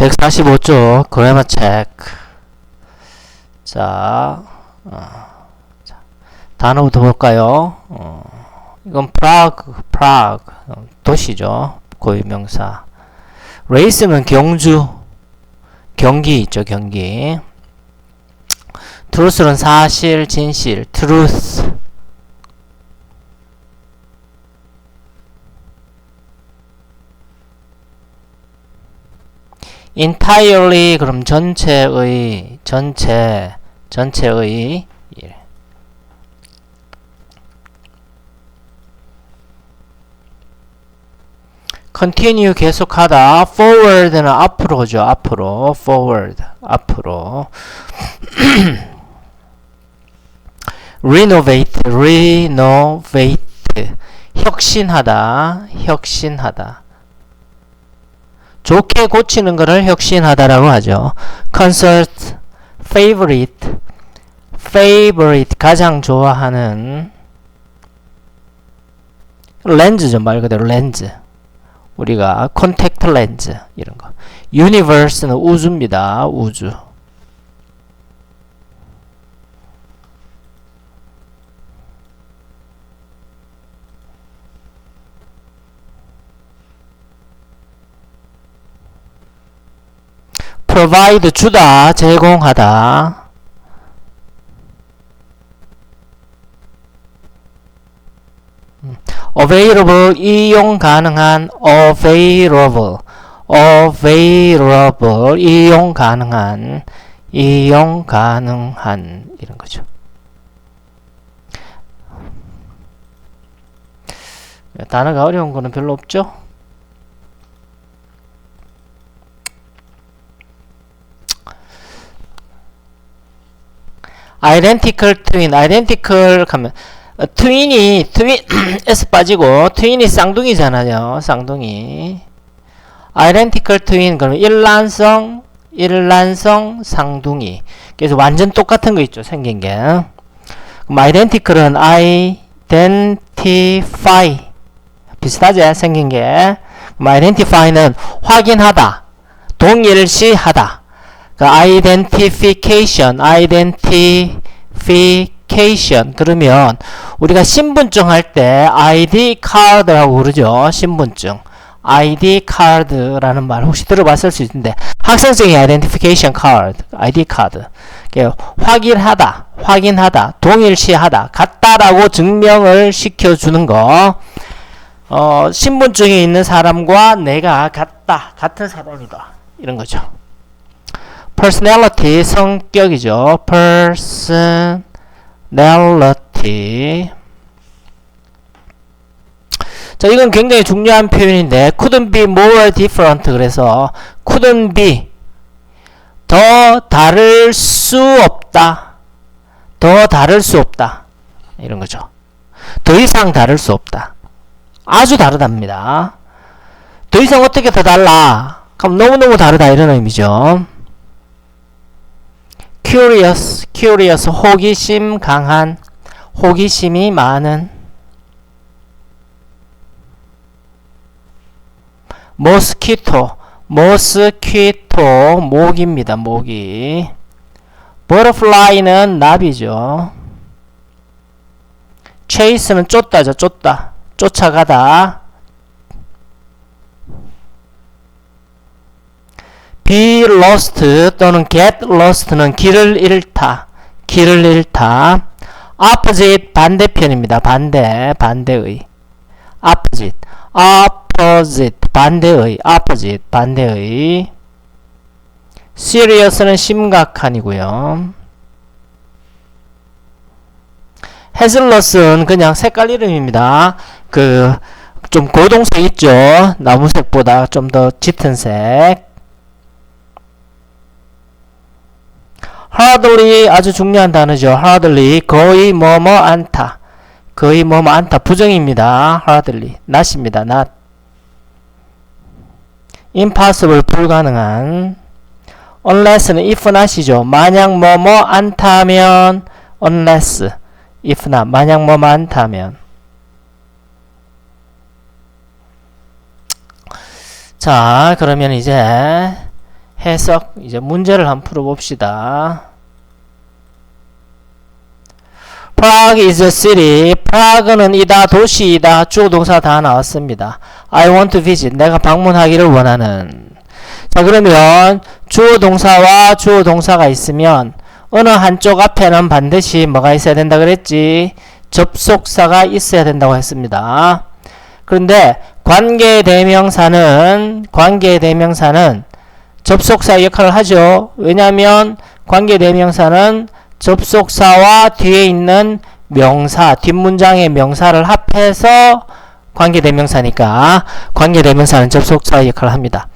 145쪽 그래머 체크. 자, 어, 자, 단어부터 볼까요? 어, 이건 프라그, 프라그 어, 도시죠. 고유명사. 레이스는 경주, 경기 있죠, 경기. 트루스는 사실, 진실, 트루스. Entirely 그럼 전체의 전체 전체의 예. continue 계속하다 forward는 앞으로죠 앞으로 forward 앞으로 renovate renovate 혁신하다 혁신하다 좋게 고치는 것을 혁신하다라고 하죠. concert, favorite, favorite 가장 좋아하는 렌즈죠 말 그대로 렌즈. 우리가 컨택트 렌즈 이런 거. universe는 우주입니다. 우주. Provide 주다 제공하다 음, available 이용 가능한 available available 이용 가능한 이용 가능한 이런 거죠. 단어가 어려운 거는 별로 없죠? Identical twin, identical 하면 어, 트윈이 트윈 s 빠지고 트윈이 쌍둥이잖아요. 쌍둥이. identical twin 그러면 일란성 일란성 쌍둥이. 그래서 완전 똑같은 거 있죠. 생긴 게. 그럼 identical은 identify 비슷하지? 생긴 게. 그럼 identify는 확인하다. 동일시하다. 그 identification, identification 그러면 우리가 신분증 할 때 ID 카드라고 그러죠. 신분증. ID 카드라는 말 혹시 들어봤을 수 있는데 학생증의 identification card, ID 카드. 확인하다, 확인하다, 동일시하다, 같다라고 증명을 시켜주는 거. 어, 신분증에 있는 사람과 내가 같다, 같은 사람이다. 이런 거죠. Personality 성격이죠. personality 자, 이건 굉장히 중요한 표현인데 couldn't be more different 그래서 couldn't be 더 다를 수 없다. 더 다를 수 없다. 이런 거죠. 더 이상 다를 수 없다. 아주 다르답니다. 더 이상 어떻게 더 달라? 그럼 너무너무 다르다 이런 의미죠. Curious, curious, 호기심 강한, 호기심이 많은, mosquito, mosquito, 모기입니다, 모기. butterfly는 나비죠. chase는 쫓다죠, 쫓다. 쫓아가다. Be lost 또는 get lost는 길을 잃다. 길을 잃다. opposite 반대편입니다. 반대, 반대의. opposite. opposite 반대의. opposite 반대의. serious는 심각한이고요. hazardous 그냥 색깔 이름입니다. 그 좀 고동색 있죠. 나무색보다 좀 더 짙은 색. Hardly 아주 중요한 단어죠. hardly 거의 뭐뭐 않다. 거의 뭐뭐 않다. 부정입니다. hardly not입니다. not impossible 불가능한 unless는 if not이죠. 만약 뭐뭐 않다면 unless if not 만약 뭐뭐 않다면 자 그러면 이제 해석 이제 문제를 한번 풀어봅시다. Prague is a city. 프라그는 이다 도시이다 주어 동사 다 나왔습니다. I want to visit. 내가 방문하기를 원하는. 자 그러면 주어 동사와 주어 동사가 있으면 어느 한쪽 앞에는 반드시 뭐가 있어야 된다 그랬지? 접속사가 있어야 된다고 했습니다. 그런데 관계 대명사는 관계 대명사는 접속사 역할을 하죠. 왜냐하면 관계대명사는 접속사와 뒤에 있는 명사, 뒷문장의 명사를 합해서 관계대명사니까 관계대명사는 접속사 역할을 합니다.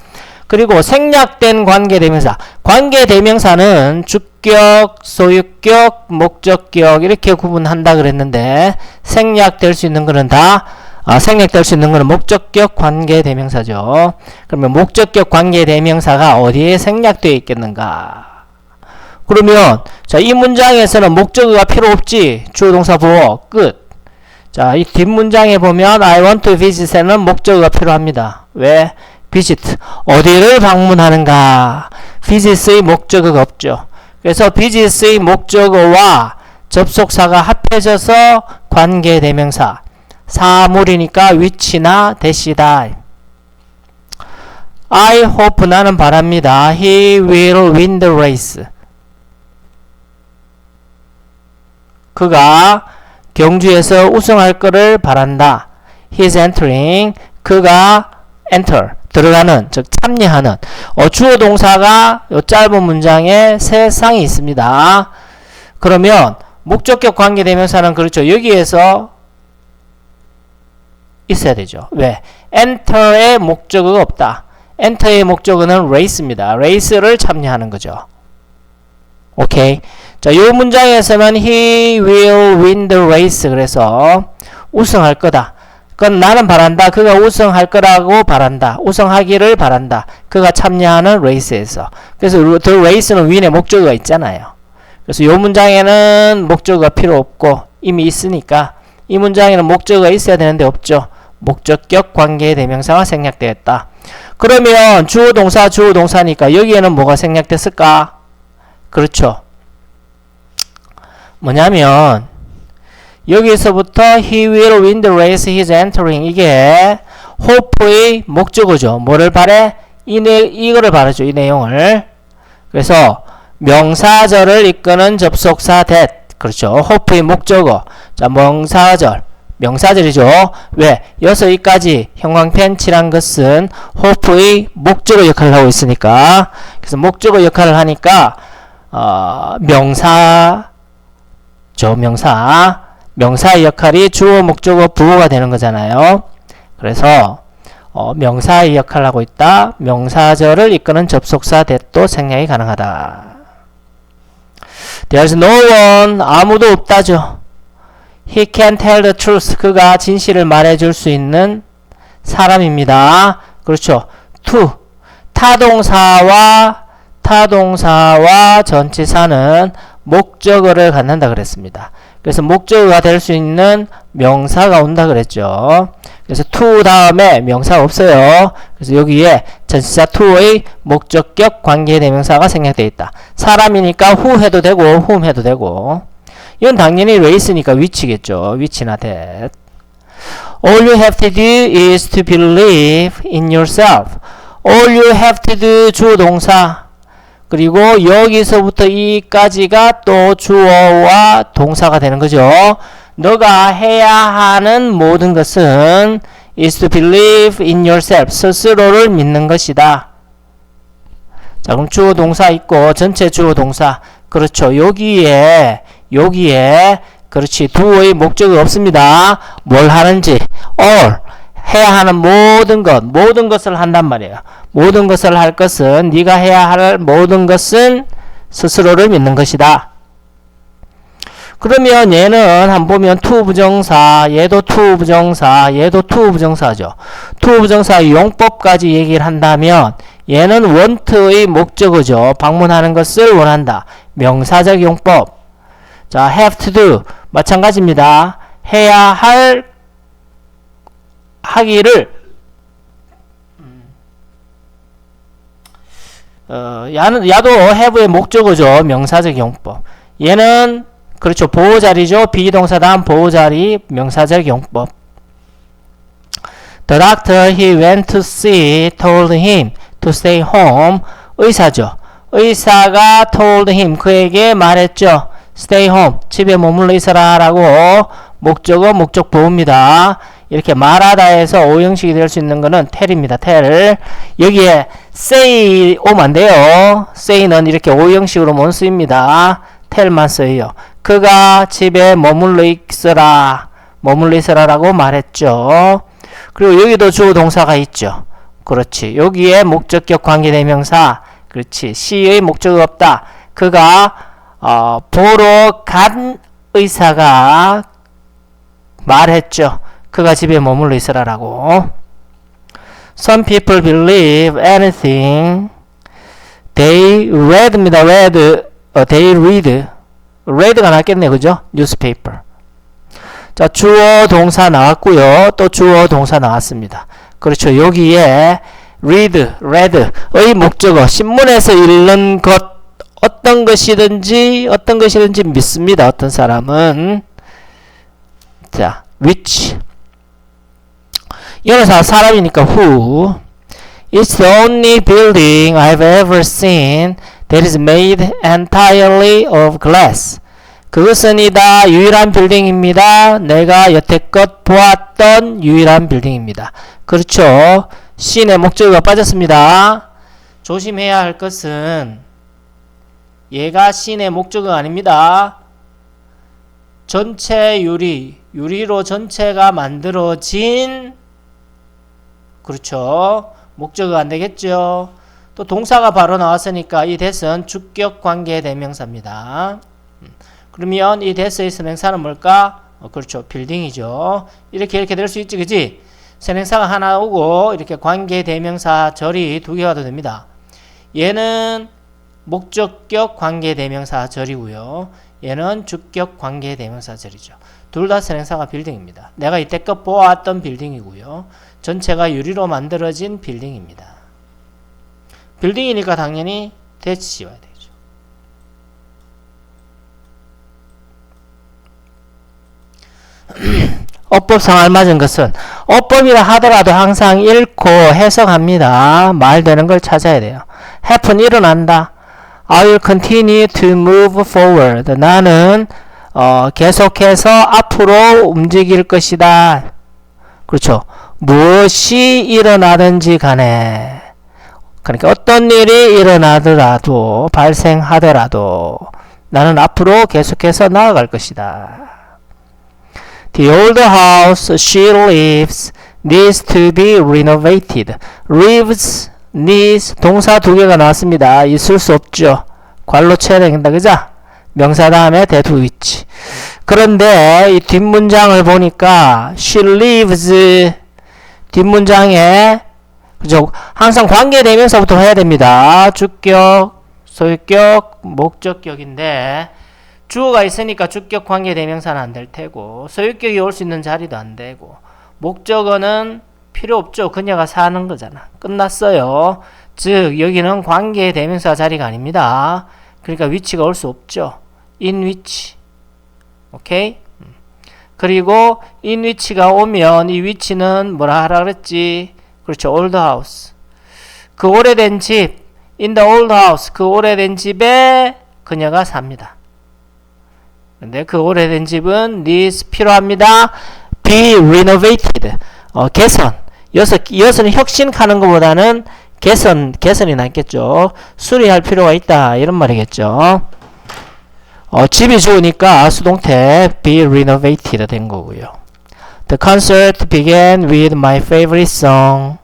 그리고 생략된 관계대명사. 관계대명사는 주격, 소유격, 목적격 이렇게 구분한다 그랬는데 생략될 수 있는 거는 다 아, 생략될 수 있는 거는 목적격 관계 대명사죠. 그러면 목적격 관계 대명사가 어디에 생략되어 있겠는가? 그러면 자, 이 문장에서는 목적어가 필요 없지. 주어 동사 보어 끝. 자, 이 뒷문장에 보면 I want to visit에는 목적어가 필요합니다. 왜? visit 어디를 방문하는가? visit의 목적어가 없죠. 그래서 visit의 목적어와 접속사가 합해져서 관계 대명사 사물이니까 위치나 대시다. I hope 나는 바랍니다. He will win the race. 그가 경주에서 우승할 것을 바란다. He's entering. 그가 enter. 들어가는, 즉 참여하는. 어, 주어 동사가 요 짧은 문장에 세 쌍이 있습니다. 그러면 목적격 관계대명사는 그렇죠. 여기에서 있어야 되죠. 왜? enter의 목적어가 없다. enter의 목적어는 race입니다. race를 참여하는 거죠. 오케이. 자, 이 문장에서는 he will win the race. 그래서 우승할 거다. 그건 나는 바란다. 그가 우승할 거라고 바란다. 우승하기를 바란다. 그가 참여하는 레이스에서. 그래서 the race는 win의 목적어가 있잖아요. 그래서 이 문장에는 목적어가 필요 없고 이미 있으니까 이 문장에는 목적어가 있어야 되는데 없죠. 목적격 관계 대명사가 생략되었다. 그러면 주어 동사 주어 동사니까 여기에는 뭐가 생략됐을까? 그렇죠. 뭐냐면 여기서부터 he will win the race he's entering 이게 hope의 목적어죠. 뭐를 바래? 이 내, 이거를 바라죠. 이 내용을. 그래서 명사절을 이끄는 접속사 that 그렇죠. hope의 목적어. 자, 명사절. 명사절이죠. 왜? 여기서 여기까지 형광펜 칠한 것은 hope의 목적어 역할을 하고 있으니까 그래서 목적어 역할을 하니까 어, 명사 저 명사 명사의 역할이 주어 목적어 부호가 되는 거잖아요. 그래서 어, 명사의 역할을 하고 있다. 명사절을 이끄는 접속사 대도 생략이 가능하다. There's no one 아무도 없다죠. He can tell the truth. 그가 진실을 말해줄 수 있는 사람입니다. 그렇죠. to 타동사와 타동사와 전치사는 목적어를 갖는다 그랬습니다. 그래서 목적어가 될 수 있는 명사가 온다 그랬죠. 그래서 to 다음에 명사가 없어요. 그래서 여기에 전치사 to의 목적격 관계대명사가 생략되어 있다. 사람이니까 who 해도 되고 whom 해도 되고 이건 당연히 race니까 위치겠죠. 위치나 that. All you have to do is to believe in yourself. All you have to do 주어 동사 그리고 여기서부터 이까지가 또 주어와 동사가 되는 거죠. 너가 해야 하는 모든 것은 is to believe in yourself. 스스로를 믿는 것이다. 자, 그럼 주어 동사 있고 전체 주어 동사. 그렇죠. 여기에 여기에 그렇지. 두어의 목적이 없습니다. 뭘 하는지 all 해야 하는 모든 것, 모든 것을 한단 말이에요. 모든 것을 할 것은 네가 해야 할 모든 것은 스스로를 믿는 것이다. 그러면 얘는 한 보면 투 부정사, 얘도 투 부정사, 얘도 투 부정사죠. 투 부정사 용법까지 얘기를 한다면 얘는 원트의 목적어죠. 방문하는 것을 원한다. 명사적 용법. 자, have to do 마찬가지입니다. 해야 할 하기를 어, 야는, 야도 have의 목적어죠. 명사적 용법. 얘는 그렇죠. 보호자리죠. 비동사 다음 보호자리 명사적 용법. The doctor he went to see told him to stay home. 의사죠. 의사가 told him 그에게 말했죠. Stay home. 집에 머물러 있어라 라고 목적어 목적 보호입니다. 이렇게 말하다에서 오형식이 될 수 있는 거는 tell입니다. tell. 여기에 say 오면 안 돼요. say는 이렇게 오형식으로 못 쓰입니다. tell만 써요. 그가 집에 머물러 있어라. 머물러 있어라 라고 말했죠. 그리고 여기도 주어 동사가 있죠. 그렇지. 여기에 목적격 관계대명사. 그렇지. 시의 목적이 없다. 그가 어, 보러 간 의사가 말했죠. 그가 집에 머물러 있으라라고. Some people believe anything they read입니다. read. 어, they read. read가 낫겠네. 그죠? newspaper. 자, 주어 동사 나왔고요. 또 주어 동사 나왔습니다. 그렇죠. 여기에 read, read의 목적어, 신문에서 읽는 것, 어떤 것이든지, 어떤 것이든지 믿습니다. 어떤 사람은. 자, which. 이어서 사람이니까 who. It's the only building I've ever seen that is made entirely of glass. 그것은 이다 유일한 빌딩입니다. 내가 여태껏 보았던 유일한 빌딩입니다. 그렇죠. 시인의 목적어가 빠졌습니다. 조심해야 할 것은 얘가 시인의 목적어가 아닙니다. 전체 유리, 유리로 전체가 만들어진 그렇죠. 목적어가 안 되겠죠. 또 동사가 바로 나왔으니까 이 대선 주격 관계 대명사입니다. 그러면 이 대서의 선행사는 뭘까? 어, 그렇죠. 빌딩이죠. 이렇게 이렇게 될 수 있지, 그지? 선행사가 하나 오고 이렇게 관계 대명사 절이 두 개가 더 됩니다. 얘는 목적격 관계 대명사 절이고요. 얘는 주격 관계 대명사 절이죠. 둘 다 선행사가 빌딩입니다. 내가 이때껏 보았던 빌딩이고요. 전체가 유리로 만들어진 빌딩입니다. 빌딩이니까 당연히 대치 와야 되죠. 어법상 알맞은 것은 어법이라 하더라도 항상 읽고 해석합니다. 말되는 걸 찾아야 돼요. happen 일어난다. I will continue to move forward. 나는 어, 계속해서 앞으로 움직일 것이다. 그렇죠. 무엇이 일어나든지 간에 그러니까 어떤 일이 일어나더라도 발생하더라도 나는 앞으로 계속해서 나아갈 것이다. The old house she lives needs to be renovated. lives needs 동사 두 개가 나왔습니다. 있을 수 없죠. 관로 쳐야 된다. 그죠? 명사 다음에 대두 위치. 그런데 이 뒷문장을 보니까 she lives 뒷문장에 그죠? 항상 관계대명사부터 해야 됩니다. 주격, 소유격, 목적격인데 주어가 있으니까 주격 관계 대명사는 안 될 테고 소유격이 올 수 있는 자리도 안 되고 목적어는 필요 없죠. 그녀가 사는 거잖아. 끝났어요. 즉 여기는 관계 대명사 자리가 아닙니다. 그러니까 위치가 올 수 없죠. in 위치. 오케이? 그리고 in 위치가 오면 이 위치는 뭐라 하라 그랬지? 그렇죠. old house. 그 오래된 집 the old house. 그 오래된 집에 그녀가 삽니다. 근데 그 오래된 집은 needs 필요합니다. be renovated. 어, 개선. 이어서, 이어서는 혁신하는 것보다는 개선, 개선이 낫겠죠. 수리할 필요가 있다. 이런 말이겠죠. 어, 집이 좋으니까 수동태 be renovated 된 거고요. The concert began with my favorite song.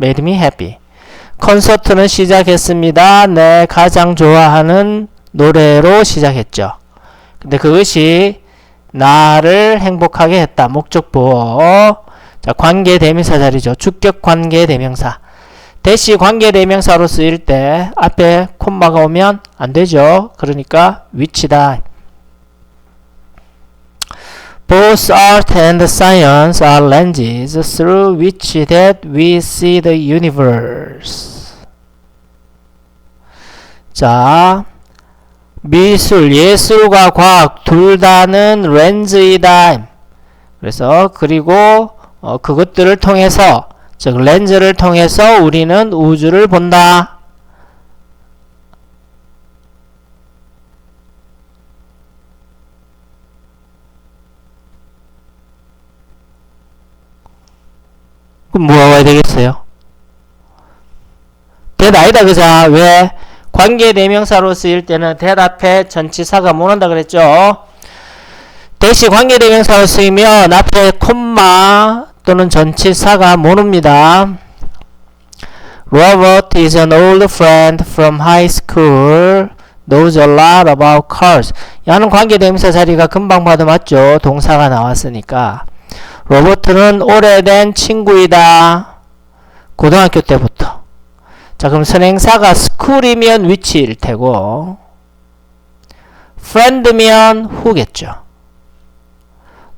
Made me happy. 콘서트는 시작했습니다. 내 가장 좋아하는 노래로 시작했죠. 근데 그것이 나를 행복하게 했다. 목적보. 자, 관계 대명사 자리죠. 주격 관계 대명사. 대시 관계 대명사로 쓰일 때 앞에 콤마가 오면 안 되죠. 그러니까 위치다. Both art and science are lenses through which that we see the universe. 자, 미술, 예술과 과학 둘 다는 렌즈이다. 그래서 그리고 어, 그것들을 통해서 즉 렌즈를 통해서 우리는 우주를 본다. 그럼 뭐가 되겠어요? 대답이다 그자 왜 관계 대명사로 쓰일 때는 대답에 전치사가 못 온다 그랬죠 대시 관계 대명사로 쓰이면 앞에 콤마 또는 전치사가 못 옵니다 Robert is an old friend from high school knows a lot about cars 야는 관계 대명사 자리가 금방 봐도 맞죠 동사가 나왔으니까 로버트는 오래된 친구이다. 고등학교 때부터. 자, 그럼 선행사가 school이면 위치일 테고, friend면 후겠죠.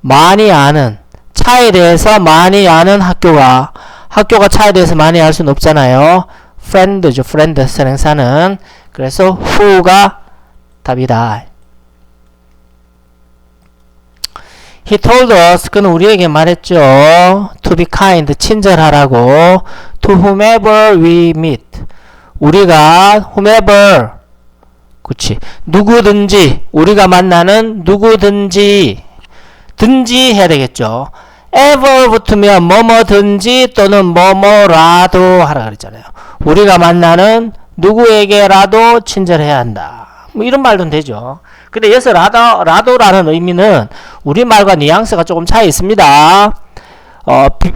많이 아는, 차에 대해서 많이 아는 학교가, 학교가 차에 대해서 많이 알 수는 없잖아요. friend죠, friend 선행사는. 그래서 who가 답이다. He told us, 그는 우리에게 말했죠. To be kind, 친절하라고. To whomever we meet. 우리가 whomever, 그치. 누구든지, 우리가 만나는 누구든지, 든지 해야 되겠죠. ever 붙으면 뭐뭐든지 또는 뭐뭐라도 하라 그랬잖아요. 우리가 만나는 누구에게라도 친절해야 한다. 뭐 이런 말도 되죠. 근데 여기서 라도, 라도라는 의미는 우리말과 뉘앙스가 조금 차이 있습니다. 어, 비,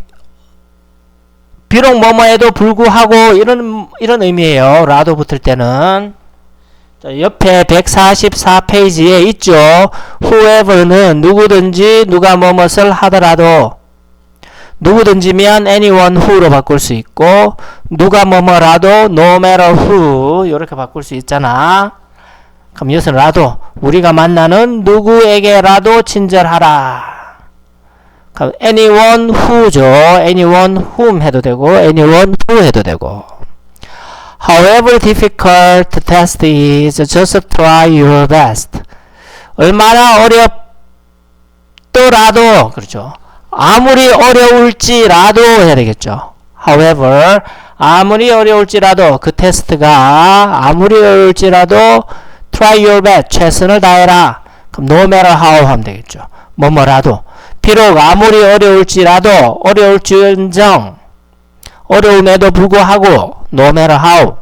비록 뭐뭐에도 불구하고 이런, 이런 의미예요. 라도 붙을 때는. 자, 옆에 144페이지에 있죠. whoever는 누구든지 누가 뭐뭇을 하더라도 누구든지면 anyone who로 바꿀 수 있고 누가 뭐뭐라도 no matter who 이렇게 바꿀 수 있잖아. 그럼 이것은 라도 우리가 만나는 누구에게라도 친절하라. 그럼 anyone who죠. anyone whom 해도 되고 anyone who 해도 되고. However difficult the test is, just try your best. 얼마나 어렵더라도 그렇죠. 아무리 어려울지라도 해야 되겠죠. However 아무리 어려울지라도 그 테스트가 아무리 어려울지라도 try your best. 최선을 다해라. 그럼 no matter how 하면 되겠죠. 뭐뭐라도. 비록 아무리 어려울지라도 어려울지언정 어려움에도 불구하고 no matter how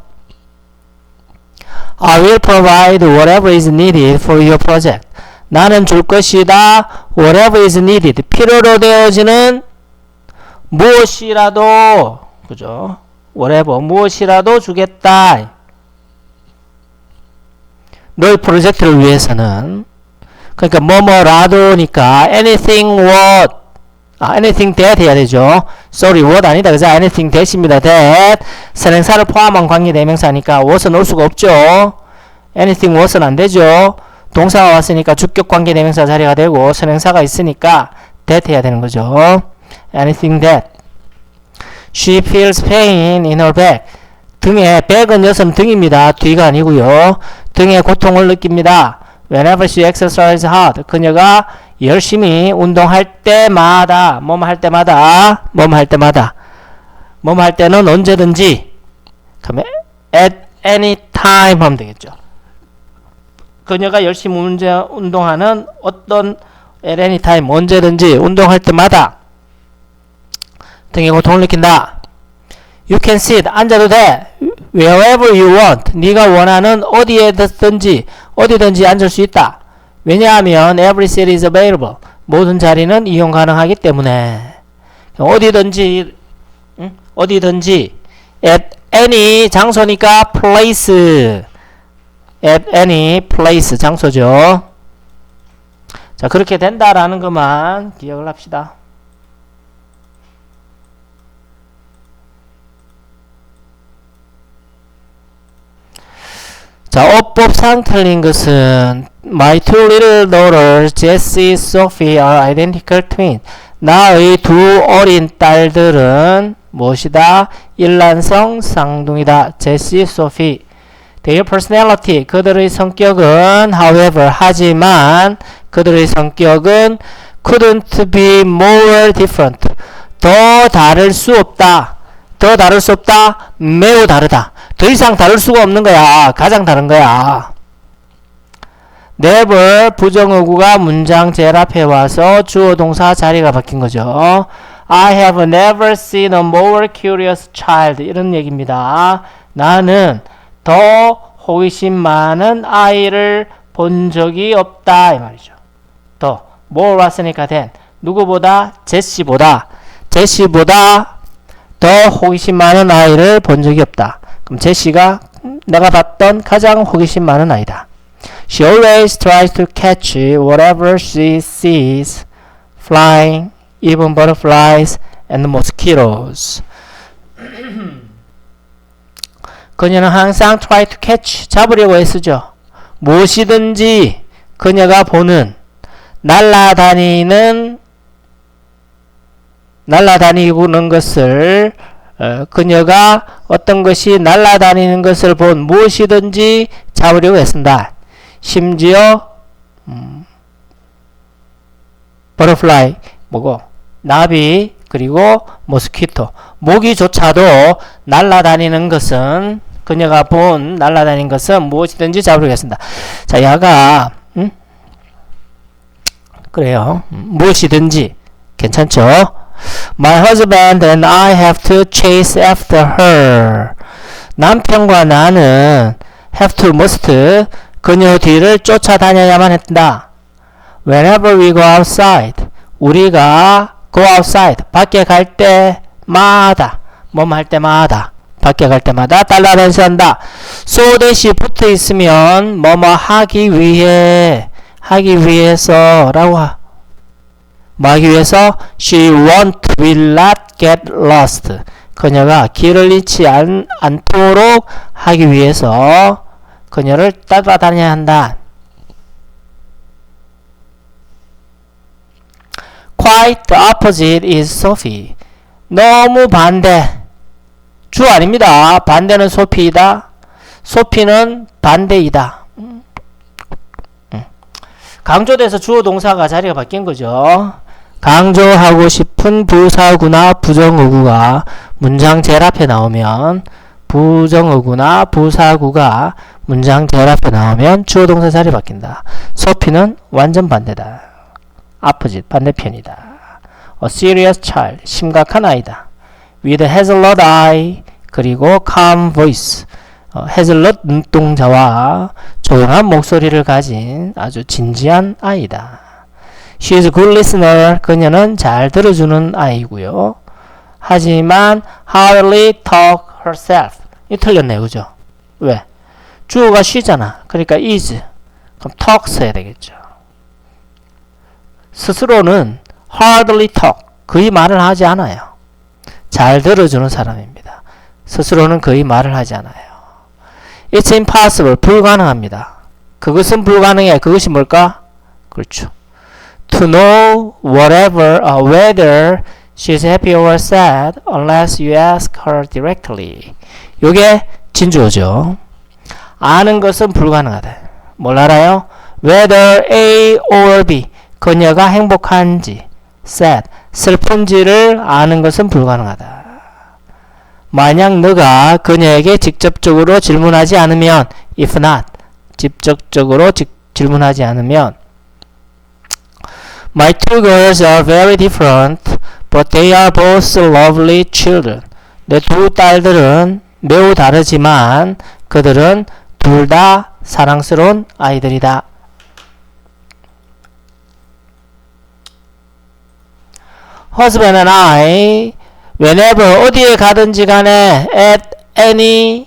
I will provide whatever is needed for your project. 나는 줄 것이다. whatever is needed. 필요로 되어지는 무엇이라도 그죠? whatever 무엇이라도 주겠다. 너의 프로젝트를 위해서는 그러니까 뭐뭐라도니까 anything what 아, anything that 해야 되죠. sorry, what 아니다. 그죠? anything that입니다. that. 선행사를 포함한 관계 대명사니까 what은 올 수가 없죠. anything what은 안 되죠. 동사가 왔으니까 주격 관계 대명사 자리가 되고 선행사가 있으니까 that 해야 되는 거죠. anything that. She feels pain in her back. 등에 back은 여성 등입니다. 뒤가 아니고요. 등에 고통을 느낍니다. Whenever she exercises hard. 그녀가 열심히 운동할 때마다, 뭐뭐 할 때마다, 뭐뭐 할 때마다, 뭐뭐 할 때는 언제든지, 그러면 at any time 하면 되겠죠. 그녀가 열심히 운동하는 어떤 at any time, 언제든지 운동할 때마다 등에 고통을 느낀다. You can sit, 앉아도 돼. Wherever you want. 네가 원하는 어디에든지, 어디든지 앉을 수 있다. 왜냐하면 every seat is available. 모든 자리는 이용 가능하기 때문에 어디든지 응? 어디든지 at any 장소니까 place at any place 장소죠. 자 그렇게 된다라는 것만 기억을 합시다. 자, 어법상 틀린 것은 My two little daughters, Jessie, Sophie are identical twins. 나의 두 어린 딸들은 무엇이다? 일란성 쌍둥이다. 제시, 소피. Their personality, 그들의 성격은, however, 하지만, 그들의 성격은 couldn't be more different. 더 다를 수 없다. 더 다를 수 없다. 매우 다르다. 더 이상 다를 수가 없는 거야. 가장 다른 거야. never 부정어구가 문장 앞에 와서 주어 동사 자리가 바뀐 거죠. I have never seen a more curious child 이런 얘기입니다. 나는 더 호기심 많은 아이를 본 적이 없다 이 말이죠. 더 more 왔으니까 된 누구보다 제시보다 제시보다 더 호기심 많은 아이를 본 적이 없다. 그럼 제시가 내가 봤던 가장 호기심 많은 아이다. She always tries to catch whatever she sees flying, even butterflies and mosquitoes. 그녀는 항상 try to catch, 잡으려고 애쓰죠. 무엇이든지 그녀가 보는 날아다니는 날아다니는 것을 어, 그녀가 어떤 것이 날아다니는 것을 본 무엇이든지 잡으려고 애쓴다. 심지어 음, 버터플라이 뭐고 나비 그리고 모스키토 모기조차도 날아다니는 것은 그녀가 본 날아다니는 것은 무엇이든지 잡으려고 했습니다. 자, 야가 음? 그래요. 음, 무엇이든지 괜찮죠? My husband and I have to chase after her. 남편과 나는 have to must 그녀 뒤를 쫓아다녀야만 했다. Whenever we go outside, 우리가 go outside, 밖에 갈 때마다, 뭐뭐 할 때마다, 밖에 갈 때마다 따라다니면서 한다. so that이 붙어 있으면 뭐뭐 하기 위해, 하기 위해서 라고 하. 뭐 하기 위해서 she won't will not get lost. 그녀가 길을 잃지 않, 않도록 하기 위해서 그녀를 따라다녀야 한다. Quite the opposite is Sophie. 너무 반대. 주 아닙니다. 반대는 소피이다. 소피는 반대이다. 음. 음. 강조돼서 주어 동사가 자리가 바뀐 거죠. 강조하고 싶은 부사구나 부정어구가 문장 제일 앞에 나오면 부정어구나 부사구가 문장 제일 앞에 나오면 주어 동사 자리 바뀐다. 소피는 완전 반대다. opposite 반대편이다. A serious child 심각한 아이다. With hazelnut eye 그리고 calm voice 어, 해즐넛 눈동자와 조용한 목소리를 가진 아주 진지한 아이다. She is a good listener. 그녀는 잘 들어주는 아이고요. 하지만 hardly talk herself. 이 틀렸네요. 그죠? 왜? 주어가 쉬잖아. 그러니까 is. 그럼 talk 써야 되겠죠. 스스로는 hardly talk. 거의 말을 하지 않아요. 잘 들어주는 사람입니다. 스스로는 거의 말을 하지 않아요. It's impossible. 불가능합니다. 그것은 불가능해. 그것이 뭘까? 그렇죠. To know whatever, uh, whether she's happy or sad unless you ask her directly. 요게 진주어죠. 아는 것은 불가능하다. 뭘 알아요? Whether A or B. 그녀가 행복한지, sad, 슬픈지를 아는 것은 불가능하다. 만약 너가 그녀에게 직접적으로 질문하지 않으면, if not, 직접적으로 직, 질문하지 않으면, My two girls are very different, but they are both lovely children. 내 두 딸들은 매우 다르지만 그들은 둘 다 사랑스러운 아이들이다. Husband and I, whenever 어디에 가든지 간에 at any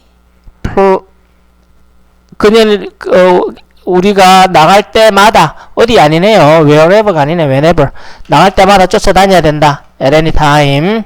그녀는 어, 우리가 나갈 때마다 어디 아니네요. wherever가 아니네. whenever 나갈 때마다 쫓아다녀야 된다. at any time.